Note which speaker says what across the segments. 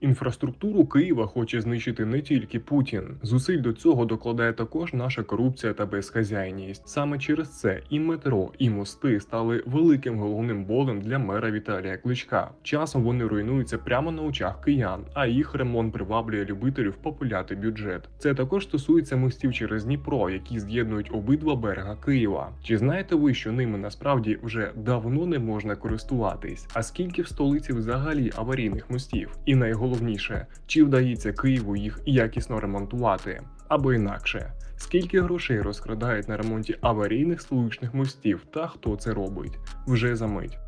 Speaker 1: Інфраструктуру Києва хоче знищити не тільки Путін. Зусиль до цього докладає також наша корупція та безхазяйність. Саме через це і метро, і мости стали великим головним болем для мера Віталія Кличка. Часом вони руйнуються прямо на очах киян, а їх ремонт приваблює любителів популяти бюджет. Це також стосується мостів через Дніпро, які з'єднують обидва берега Києва. Чи знаєте ви, що ними насправді вже давно не можна користуватись? А скільки в столиці взагалі аварійних мостів? І найголовніше, чи вдається Києву їх якісно ремонтувати? Або інакше, скільки грошей розкрадають на ремонті аварійних столичних мостів та хто це робить? Вже за мить.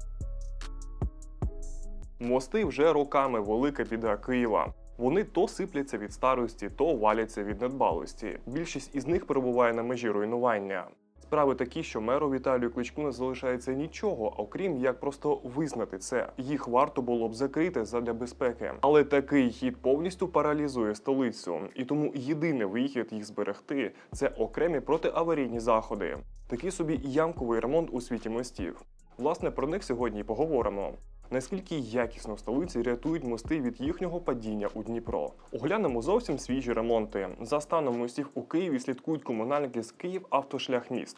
Speaker 1: Мости вже роками велика біда Києва. Вони то сипляться від старості, то валяться від недбалості. Більшість із них перебуває на межі руйнування. Справи такі, що меру Віталію Кличку не залишається нічого, окрім як просто визнати це. Їх варто було б закрити задля безпеки. Але такий хід повністю паралізує столицю, і тому єдиний вихід їх зберегти це окремі протиаварійні заходи. Такий собі ямковий ремонт у світі мостів. Власне, про них сьогодні і поговоримо. Наскільки якісно столиці рятують мости від їхнього падіння у Дніпро? Оглянемо зовсім свіжі ремонти. За станом мостів у Києві слідкують комунальники з Київ автошляхміст.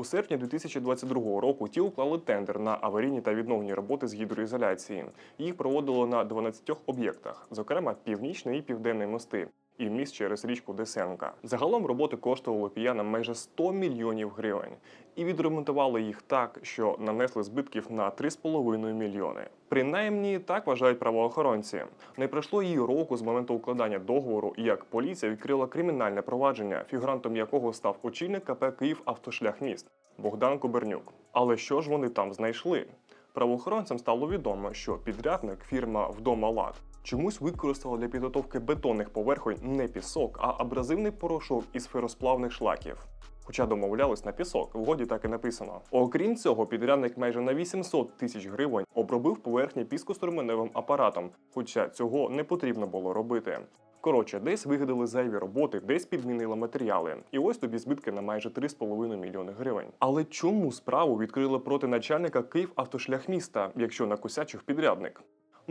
Speaker 1: У серпні 2022 року ті уклали тендер на аварійні та відновні роботи з гідроізоляції. Їх проводило на 12 об'єктах, зокрема північний і південний мости. І міст через річку Десенка. Загалом роботи коштували киянам майже 100 мільйонів гривень, і відремонтували їх так, що нанесли збитків на 3,5 мільйони. Принаймні так вважають правоохоронці. Не пройшло її року з моменту укладання договору, як поліція відкрила кримінальне провадження, фігурантом якого став очільник КП Київ автошляхміст Богдан Кубернюк. Але що ж вони там знайшли? Правоохоронцям стало відомо, що підрядник фірма Вдома Лад чомусь використала для підготовки бетонних поверхонь не пісок, а абразивний порошок із феросплавних шлаків. Хоча домовлялись на пісок, в угоді так і написано. Окрім цього, підрядник майже на 800 тисяч гривень обробив поверхні піскоструменевим апаратом, хоча цього не потрібно було робити. Коротше, десь вигадали зайві роботи, десь підмінили матеріали. І ось тобі збитки на майже 3,5 мільйони гривень. Але чому справу відкрили проти начальника Київавтошляхміста, якщо накосячив підрядник?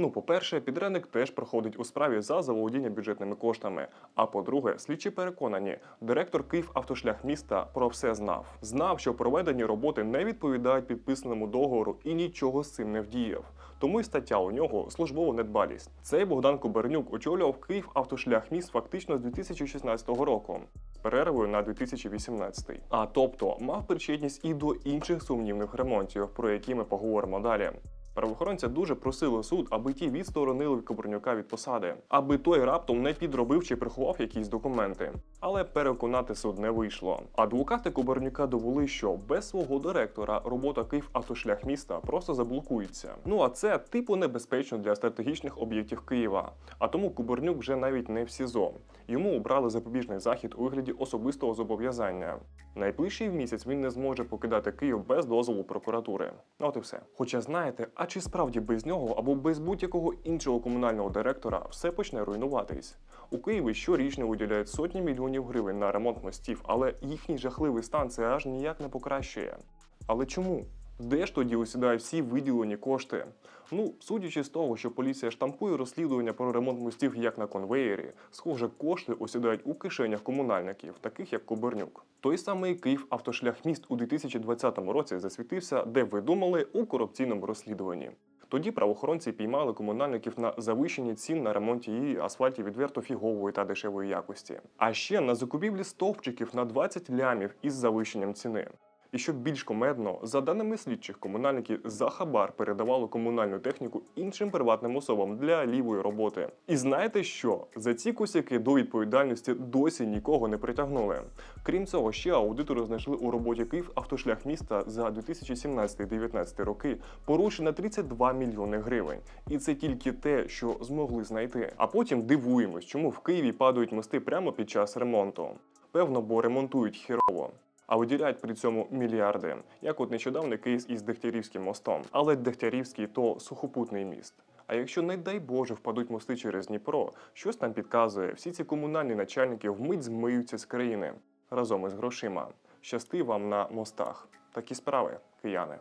Speaker 1: Ну, по-перше, підрядник теж проходить у справі за заволодіння бюджетними коштами. А по-друге, слідчі переконані, директор Київавтошляхміста про все знав. Знав, що проведені роботи не відповідають підписаному договору і нічого з цим не вдіяв. Тому й стаття у нього службова недбалість. Цей Богдан Кубернюк очолював Київавтошляхміст фактично з 2016 року. Перервою на 2018. А тобто мав причетність і до інших сумнівних ремонтів, про які ми поговоримо далі. Правоохоронця дуже просили суд, аби ті відсторонили Кобурнюка від посади, аби той раптом не підробив чи приховав якісь документи. Але переконати суд не вийшло. Адвокати Кобурнюка довели, що без свого директора робота Київавтошляхміста просто заблокується. Ну а це типу небезпечно для стратегічних об'єктів Києва. А тому Кубернюк вже навіть не в СІЗО. Йому обрали запобіжний захід у вигляді особистого зобов'язання. Найближчий місяць він не зможе покидати Київ без дозволу прокуратури. От і все. Хоча знаєте, а чи справді без нього або без будь-якого іншого комунального директора все почне руйнуватись? У Києві щорічно виділяють сотні мільйонів гривень на ремонт мостів, але їхній жахливий стан це аж ніяк не покращує. Але чому? Де ж тоді осідають всі виділені кошти? Ну, судячи з того, що поліція штампує розслідування про ремонт мостів як на конвеєрі, схоже, кошти осідають у кишенях комунальників, таких як Кубернюк. Той самий Київ автошляхміст у 2020 році засвітився, де ви думали, у корупційному розслідуванні. Тоді правоохоронці піймали комунальників на завищенні цін на ремонті її асфальтів відверто фігової та дешевої якості, а ще на закупівлі стовпчиків на 20 лямів із завищенням ціни. І щоб більш комедно, за даними слідчих, комунальники за хабар передавали комунальну техніку іншим приватним особам для лівої роботи. І знаєте що? За ці косяки до відповідальності досі нікого не притягнули. Крім цього, ще аудитори знайшли у роботі Київ автошлях міста за 2017-2019 роки порушень на 32 мільйони гривень. І це тільки те, що змогли знайти. А потім дивуємось, чому в Києві падають мости прямо під час ремонту. Певно, бо ремонтують хірово а виділяють при цьому мільярди, як от нещодавний кейс із Дегтярівським мостом. Але Дегтярівський то сухопутний міст. А якщо, не дай Боже, впадуть мости через Дніпро, щось там підказує, всі ці комунальні начальники вмить змиються з країни разом із грошима. Щасти вам на мостах. Такі справи, кияни.